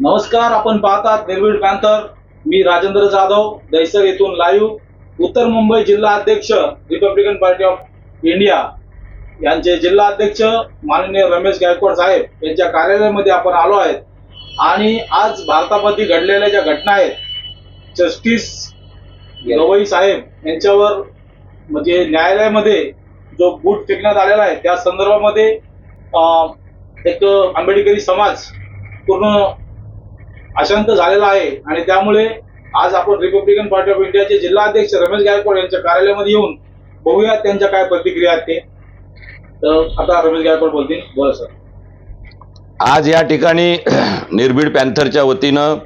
नमस्कार आपण पाहतात निर्भीड पॅन्थर. मी राजेंद्र जाधव दहिसर येथून लाईव्ह. उत्तर मुंबई जिल्हा अध्यक्ष रिपब्लिकन पार्टी ऑफ इंडिया यांचे जिल्हा अध्यक्ष माननीय रमेश गायकवाड साहेब यांच्या कार्यालयामध्ये आपण आलो आहेत. आणि आज भारतामध्ये घडलेल्या ज्या घटना आहेत जस्टिस गवई साहेब यांच्यावर म्हणजे न्यायालयामध्ये जो बूट फेकण्यात आलेला आहे त्या संदर्भामध्ये एक आंबेडकरी समाज पूर्ण अशांत झालेला आहे आणि त्यामुळे आज आपण रिपब्लिकन पार्टी ऑफ इंडियाचे जिल्हा अध्यक्ष रमेश गायकवाड यांच्या कार्यालयामध्ये येऊन बघूया त्यांच्या काय प्रतिक्रिया आहेत ते. तर आता रमेश गायकवाड बोलतील. बोला सर आज या ठिकाणी निर्भीड पॅन्थरच्या वतीनं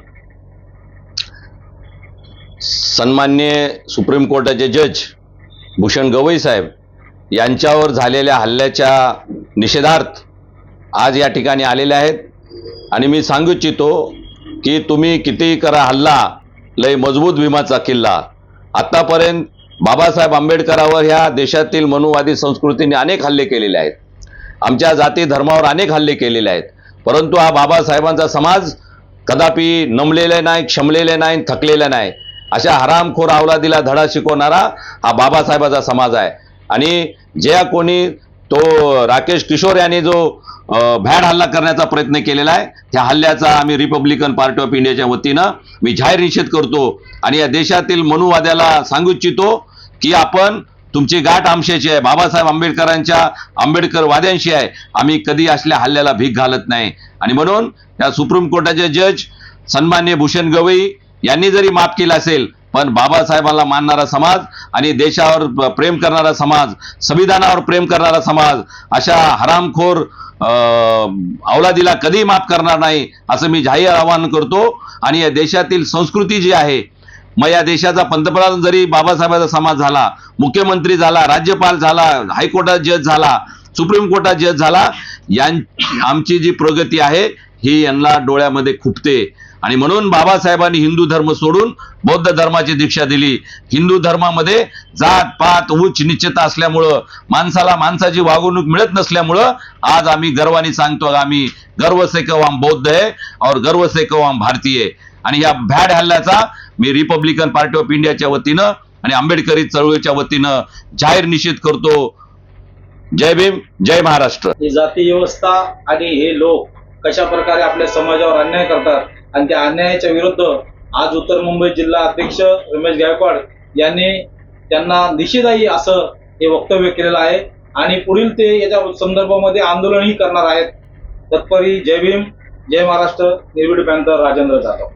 सन्मान्य सुप्रीम कोर्टाचे जज भूषण गवई साहेब यांच्यावर झालेल्या हल्ल्याच्या निषेधार्थ आज या ठिकाणी आलेले आहेत. आणि मी सांगू इच्छितो की तुम्ही कितीही करा हल्ला लय मजबूत भीमाचा किल्ला. आत्तापर्यंत बाबासाहेब आंबेडकरावर ह्या देशातील मनुवादी संस्कृतीने अनेक हल्ले केलेले आहेत. आमच्या जाती धर्मावर अनेक हल्ले केलेले आहेत. परंतु हा बाबासाहेबांचा समाज कदापि नमलेले नाही क्षमलेले नाही थकलेला नाही. अशा हरामखोर अवलादीला धडा शिकवणारा हा बाबासाहेबाचा समाज आहे. आणि ज्या कोणी तो राकेश किशोर यांनी जो भॅड भ्याड हल्ला करण्याचा प्रयत्न केलेला आहे त्या हल्ल्याचा आम्ही रिपब्लिकन पार्टी ऑफ इंडियाच्या वतीनं मी जाहीर निषेध करतो आणि या देशातील मनुवाद्याला सांगू इच्छितो की आपण तुमची गाठ आमशाची आहे बाबासाहेब आंबेडकरांच्या आंबेडकर वाद्यांशी आहे आम्ही कधी असल्या हल्ल्याला भीक घालत नाही. आणि म्हणून या सुप्रीम कोर्टाचे जज सन्मान्य भूषण गवई यांनी जरी माफ केला असेल पण बाबासाहेबांना मानणारा समाज आणि देशावर प्रेम करणारा समाज संविधानावर प्रेम करणारा समाज अशा हरामखोर अवलादीला कधी माफ करणार नाही असं मी जाहीर आवाहन करतो. आणि या देशातील संस्कृती जी आहे मग या देशाचा पंतप्रधान जरी बाबासाहेबांचा समाज झाला मुख्यमंत्री झाला राज्यपाल झाला हायकोर्टात जज झाला सुप्रीम कोर्टात जज झाला यां आमची जी प्रगती आहे ही यांना डोळ्यामध्ये खुपते. आणि म्हणून बाबासाहेबांनी हिंदू धर्म सोडून बौद्ध धर्माची दीक्षा दिली. हिंदू धर्मामध्ये जात पात उच्च निश्चित असल्यामुळं माणसाला माणसाची वागणूक मिळत नसल्यामुळं आज आम्ही गर्वाने सांगतो आम्ही गर्व से बौद्ध आहे और गर्व से भारतीय आणि या भॅड हल्ल्याचा मी रिपब्लिकन पार्टी ऑफ इंडियाच्या वतीनं आणि आंबेडकरी चळवळीच्या वतीनं जाहीर निषेध करतो. जय भीम जय महाराष्ट्र. ही जाती व्यवस्था आणि हे लोक कशा प्रकारे आपल्या समाजावर अन्याय करतात आणि त्या अन्यायाच्या विरुद्ध आज उत्तर मुंबई जिल्हा अध्यक्ष रमेश गायकवाड यांनी त्यांना निषेधाई असं हे वक्तव्य केलेलं आहे. आणि पुढील ते याच्या संदर्भामध्ये आंदोलनही करणार आहेत. तत्परी जय भीम जय महाराष्ट्र निर्भीड पॅन्थर राजेंद्र जाधव.